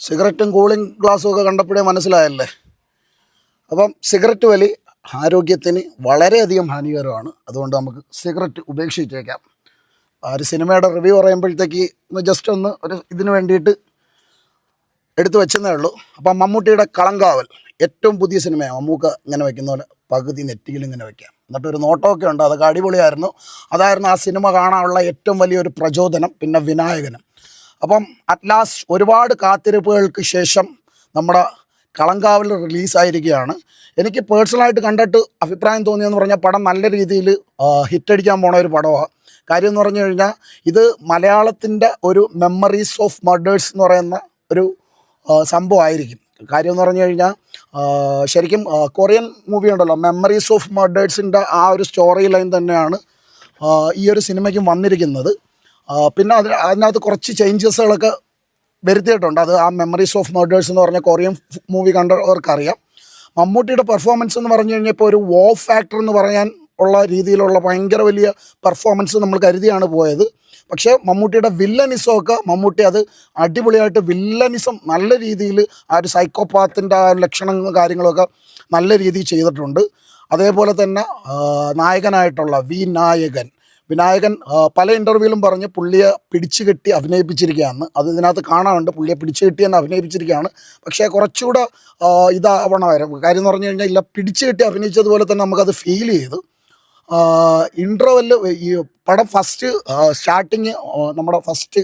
സിഗരറ്റും cooling ഗ്ലാസ്സും ഒക്കെ കണ്ടപ്പോഴേ മനസ്സിലായല്ലേ? അപ്പം സിഗരറ്റ് വലി ആരോഗ്യത്തിന് വളരെയധികം ഹാനികരമാണ്. അതുകൊണ്ട് നമുക്ക് സിഗരറ്റ് ഉപേക്ഷിച്ചേക്കാം. ആ ഒരു സിനിമയുടെ റിവ്യൂ പറയുമ്പോഴത്തേക്ക് ഒന്ന് ജസ്റ്റ് ഒന്ന് ഒരു ഇതിന് വേണ്ടിയിട്ട് എടുത്തു വെച്ചെന്നേ ഉള്ളൂ. അപ്പം മമ്മൂട്ടിയുടെ കളങ്കാവൽ ഏറ്റവും പുതിയ സിനിമയാണ്. മമ്മൂക്ക ഇങ്ങനെ വെക്കുന്ന പോലെ പകുതി നെറ്റിയിൽ ഇങ്ങനെ വെക്കാം. എന്നിട്ട് ഒരു നോട്ടമൊക്കെ ഉണ്ട്. അതൊക്കെ അടിപൊളിയായിരുന്നു. അതായിരുന്നു ആ സിനിമ കാണാനുള്ള ഏറ്റവും വലിയൊരു പ്രചോദനം പിന്നെ വിനായകനും. അപ്പം അറ്റ്ലാസ്റ്റ് ഒരുപാട് കാത്തിരിപ്പുകൾക്ക് ശേഷം നമ്മുടെ കളങ്കാവൽ റിലീസായിരിക്കുകയാണ് എനിക്ക് പേഴ്സണലായിട്ട് കണ്ടിട്ട് അഭിപ്രായം തോന്നിയെന്ന് പറഞ്ഞാൽ പടം നല്ല രീതിയിൽ ഹിറ്റടിക്കാൻ പോണ ഒരു പടമാണ് കാര്യം എന്ന് പറഞ്ഞു കഴിഞ്ഞാൽ ഇത് മലയാളത്തിന്റെ ഒരു മെമ്മറീസ് ഓഫ് മർഡേഴ്സ് എന്ന് പറയുന്ന ഒരു സംഭവമായിരിക്കും. കാര്യം എന്ന് പറഞ്ഞു കഴിഞ്ഞാൽ ശരിക്കും കൊറിയൻ മൂവി ഉണ്ടല്ലോ മെമ്മറീസ് ഓഫ് മർഡേഴ്സിന്റെ ആ ഒരു സ്റ്റോറി ലൈൻ തന്നെയാണ് ഈ ഒരു സിനിമയ്ക്കും വന്നിരിക്കുന്നത്. പിന്നെ അതിന് അതിനകത്ത് കുറച്ച് ചേഞ്ചസുകളൊക്കെ വരുത്തിയിട്ടുണ്ട്. അത് ആ മെമ്മറീസ് ഓഫ് മർഡേഴ്സ് എന്ന് പറഞ്ഞ കൊറിയൻ മൂവി കണ്ടവർക്കറിയാം. മമ്മൂട്ടിയുടെ പെർഫോമൻസ് എന്ന് പറഞ്ഞു കഴിഞ്ഞാൽ ഇപ്പോൾ ഒരു വോ ഫാക്ടർ എന്ന് പറയാൻ ഉള്ള രീതിയിലുള്ള ഭയങ്കര വലിയ പെർഫോമൻസ് നമ്മൾ കരുതിയാണ് പോയത്. പക്ഷേ മമ്മൂട്ടിയുടെ വില്ലനിസമൊക്കെ മമ്മൂട്ടി അത് അടിപൊളിയായിട്ട് വില്ലനിസം നല്ല രീതിയിൽ ആ ഒരു സൈക്കോപാത്തിന്റെ ആ ലക്ഷണങ്ങളും കാര്യങ്ങളൊക്കെ നല്ല രീതിയിൽ ചെയ്തിട്ടുണ്ട്. അതേപോലെ തന്നെ നായകനായിട്ടുള്ള വി നായകൻ. വിനായകൻ പല ഇന്റർവ്യൂവിലും പറഞ്ഞ് പുള്ളിയെ പിടിച്ചു കെട്ടി അഭിനയിപ്പിച്ചിരിക്കുകയാണ്. അത് ഇതിനകത്ത് കാണാറുണ്ട് പുള്ളിയെ പിടിച്ചു കെട്ടി തന്നെ അഭിനയിപ്പിച്ചിരിക്കുകയാണ്. പക്ഷേ കുറച്ചുകൂടെ ഇതാവണമായിരുന്നു. കാര്യം എന്ന് പറഞ്ഞു കഴിഞ്ഞാൽ ഇല്ല പിടിച്ചു കെട്ടി അഭിനയിച്ചതുപോലെ തന്നെ നമുക്കത് ഫീൽ ചെയ്തു. ഇന്റർവെല്ല് ഈ പടം ഫസ്റ്റ് സ്റ്റാർട്ടിങ് നമ്മുടെ ഫസ്റ്റ്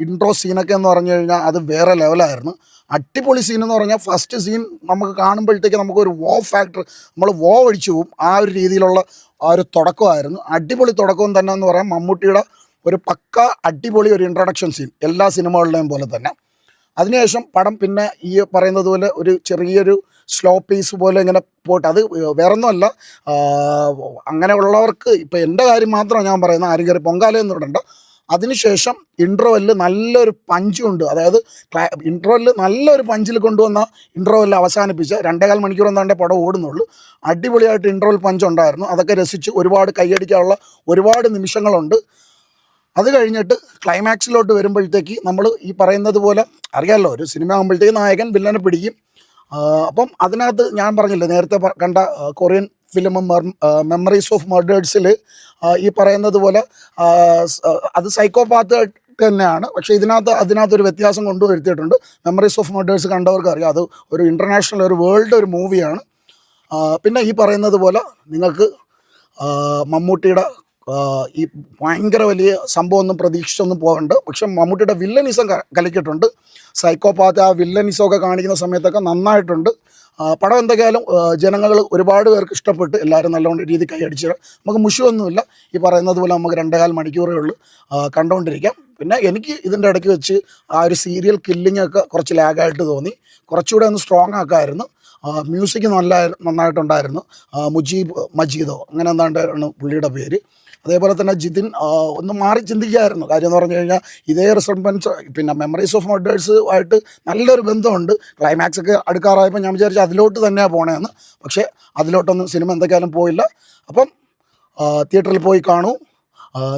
ഇൻട്രോ സീനൊക്കെ എന്ന് പറഞ്ഞു കഴിഞ്ഞാൽ അത് വേറെ ലെവലായിരുന്നു അടിപൊളി സീൻ എന്ന് പറഞ്ഞാൽ ഫസ്റ്റ് സീൻ നമുക്ക് കാണുമ്പോഴത്തേക്ക് നമുക്കൊരു വോ ഫാക്ടർ നമ്മൾ വോ അടിച്ചു പോവും. ആ ഒരു രീതിയിലുള്ള ആ ഒരു തുടക്കമായിരുന്നു. അടിപൊളി തുടക്കവും തന്നെ എന്ന് പറയാം. മമ്മൂട്ടിയുടെ ഒരു പക്ക അടിപൊളി ഒരു ഇൻട്രൊഡക്ഷൻ സീൻ എല്ലാ സിനിമകളുടെയും പോലെ തന്നെ. അതിനുശേഷം പടം പിന്നെ ഈ പറയുന്നത് പോലെ ഒരു ചെറിയൊരു സ്ലോ പീസ് പോലെ ഇങ്ങനെ പോയിട്ട് അത് വേറൊന്നുമല്ല. ഒന്നുമല്ല അങ്ങനെയുള്ളവർക്ക് ഇപ്പം എന്റെ കാര്യം മാത്രമാണ് ഞാൻ പറയുന്നത് ആരും കയറി പൊങ്കാലയൊന്നും ഇടണ്ട. അതിനുശേഷം ഇൻട്രോവെല്ല് നല്ലൊരു പഞ്ചുണ്ട് അതായത് ഇൻട്രോവെല്ല് നല്ലൊരു പഞ്ചിൽ കൊണ്ടുവന്ന ഇൻട്രോവെല്ല് അവസാനിപ്പിച്ച് രണ്ടേകാൽ മണിക്കൂർ എന്താണ്ട് പടം ഓടുന്നുള്ളൂ. അടിപൊളിയായിട്ട് ഇൻട്രോവൽ പഞ്ച് ഉണ്ടായിരുന്നു. അതൊക്കെ രസിച്ച് ഒരുപാട് കൈയടിക്കാനുള്ള ഒരുപാട് നിമിഷങ്ങളുണ്ട്. അത് കഴിഞ്ഞിട്ട് ക്ലൈമാക്സിലോട്ട് വരുമ്പോഴത്തേക്ക് നമ്മൾ ഈ പറയുന്നത് പോലെ അറിയാമല്ലോ ഒരു സിനിമ ആകുമ്പോഴത്തേക്ക് നായകൻ വില്ലനെ പിടിക്കും. അപ്പം അതിനകത്ത് ഞാൻ പറഞ്ഞില്ലേ നേരത്തെ കണ്ട കൊറിയൻ ഫിലിം മെമ്മറീസ് ഓഫ് മർഡേഴ്സിൽ ഈ പറയുന്നത് പോലെ അത് സൈക്കോപാത്ത് തന്നെയാണ്. പക്ഷേ ഇതിനകത്ത് അതിനകത്തൊരു വ്യത്യാസം കൊണ്ടുവരുത്തിയിട്ടുണ്ട്. മെമ്മറീസ് ഓഫ് മർഡേഴ്സ് കണ്ടവർക്ക് അറിയാം അത് ഒരു ഇന്റർനാഷണൽ ഒരു വേൾഡ് ഒരു മൂവിയാണ് പിന്നെ ഈ പറയുന്നത് പോലെ നിങ്ങൾക്ക് മമ്മൂട്ടിയുടെ ഈ ഭയങ്കര വലിയ സംഭവമൊന്നും പ്രതീക്ഷിച്ചൊന്നും പോകണ്ട. പക്ഷെ മമ്മൂട്ടിയുടെ വില്ലനിസം കലക്കിയിട്ടുണ്ട്. സൈക്കോപാത്ത് ആ വില്ലനിസമൊക്കെ കാണിക്കുന്ന സമയത്തൊക്കെ നന്നായിട്ടുണ്ട്. പടം എന്തൊക്കെയായാലും ജനങ്ങൾ ഒരുപാട് പേർക്ക് ഇഷ്ടപ്പെട്ട് എല്ലാവരും നല്ലവണ്ണം രീതി കൈയടിച്ച് നമുക്ക് മുഷിയൊന്നുമില്ല. ഈ പറയുന്നത് പോലെ നമുക്ക് രണ്ടേകാൽ മണിക്കൂറേ ഉള്ളൂ. കണ്ടുകൊണ്ടിരിക്കാം പിന്നെ എനിക്ക് ഇതിന്റെ ഇടയ്ക്ക് വെച്ച് ആ ഒരു സീരിയൽ കില്ലിംഗ് ഒക്കെ കുറച്ച് ലാഗായിട്ട് തോന്നി. കുറച്ചുകൂടെ ഒന്ന് സ്ട്രോങ് ആക്കായിരുന്നു. മ്യൂസിക് നല്ല നന്നായിട്ടുണ്ടായിരുന്നു. മുജീബ് മജീദോ അങ്ങനെ എന്താണ്ടാണ് പുള്ളിയുടെ പേര്. അതേപോലെ തന്നെ ജിതിൻ ഒന്ന് മാറി ചിന്തിക്കായിരുന്നു. കാര്യം എന്ന് പറഞ്ഞു കഴിഞ്ഞാൽ ഇതേ റിസംബൻസ് പിന്നെ മെമ്മറീസ് ഓഫ് മർഡേഴ്സ് ആയിട്ട് നല്ലൊരു ബന്ധമുണ്ട്. ക്ലൈമാക്സ് ഒക്കെ അടുക്കാറായപ്പോൾ ഞാൻ വിചാരിച്ചു അതിലോട്ട് തന്നെയാണ് പോണേന്ന്. പക്ഷേ അതിലോട്ടൊന്നും സിനിമ എന്തൊക്കെയാലും പോയില്ല. അപ്പം തിയേറ്ററിൽ പോയി കാണൂ.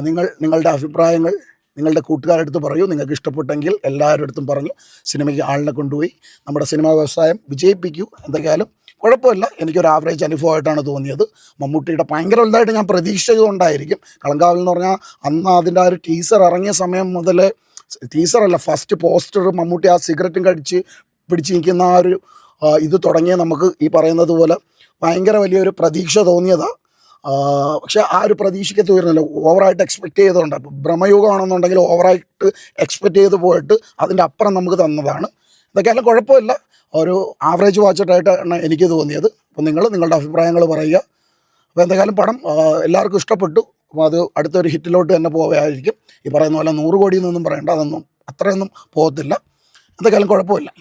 നിങ്ങൾ നിങ്ങളുടെ അഭിപ്രായങ്ങൾ നിങ്ങളുടെ കൂട്ടുകാരെടുത്ത് പറയൂ. നിങ്ങൾക്ക് ഇഷ്ടപ്പെട്ടെങ്കിൽ എല്ലാവരുടെ അടുത്തും പറഞ്ഞു. സിനിമയ്ക്ക് ആളിനെ കൊണ്ടുപോയി. നമ്മുടെ സിനിമാ വ്യവസായം വിജയിപ്പിക്കൂ. എന്തൊക്കെയാലും കുഴപ്പമില്ല. എനിക്കൊരു ആവറേജ് അനുഭവമായിട്ടാണ് തോന്നിയത്. മമ്മൂട്ടിയുടെ ഭയങ്കര വലുതായിട്ട് ഞാൻ പ്രതീക്ഷിച്ചതുകൊണ്ടായിരിക്കും. കളങ്കാവൽ എന്ന് പറഞ്ഞാൽ അന്ന് അതിന്റെ ആ ഒരു ടീസർ ഇറങ്ങിയ സമയം മുതൽ ടീസറല്ല ഫസ്റ്റ് പോസ്റ്റർ മമ്മൂട്ടി ആ സിഗരറ്റും കടിച്ച് പിടിച്ച് നിൽക്കുന്ന ആ ഒരു ഇത് തുടങ്ങിയ നമുക്ക് ഈ പറയുന്നത് പോലെ ഭയങ്കര വലിയൊരു പ്രതീക്ഷ തോന്നിയതാണ് പക്ഷെ ആ ഒരു പ്രതീക്ഷയ്ക്ക് തീർന്നില്ല. ഓവറായിട്ട് എക്സ്പെക്റ്റ് ചെയ്തുകൊണ്ട് ഭ്രമയുഗമാണെന്നുണ്ടെങ്കിൽ ഓവറായിട്ട് എക്സ്പെക്റ്റ് ചെയ്ത് പോയിട്ട് അതിന്റെ അപ്പുറം നമുക്ക് തന്നതാണ്. ഇതൊക്കെയായാലും കുഴപ്പമില്ല. ഒരു ആവറേജ് വാച്ചിട്ടായിട്ടാണ് എനിക്ക് തോന്നിയത്. അപ്പോൾ നിങ്ങൾ നിങ്ങളുടെ അഭിപ്രായങ്ങൾ പറയുക. അപ്പോൾ എന്തായാലും പടം എല്ലാവർക്കും ഇഷ്ടപ്പെട്ടു. അപ്പോൾ അത് അടുത്തൊരു ഹിറ്റിലോട്ട് തന്നെ പോവുകയായിരിക്കും. ഈ പറയുന്ന പോലെ നൂറ് കോടി എന്നൊന്നും പറയണ്ട. അതൊന്നും അത്രയൊന്നും പോകത്തില്ല. എന്തായാലും കുഴപ്പമില്ല.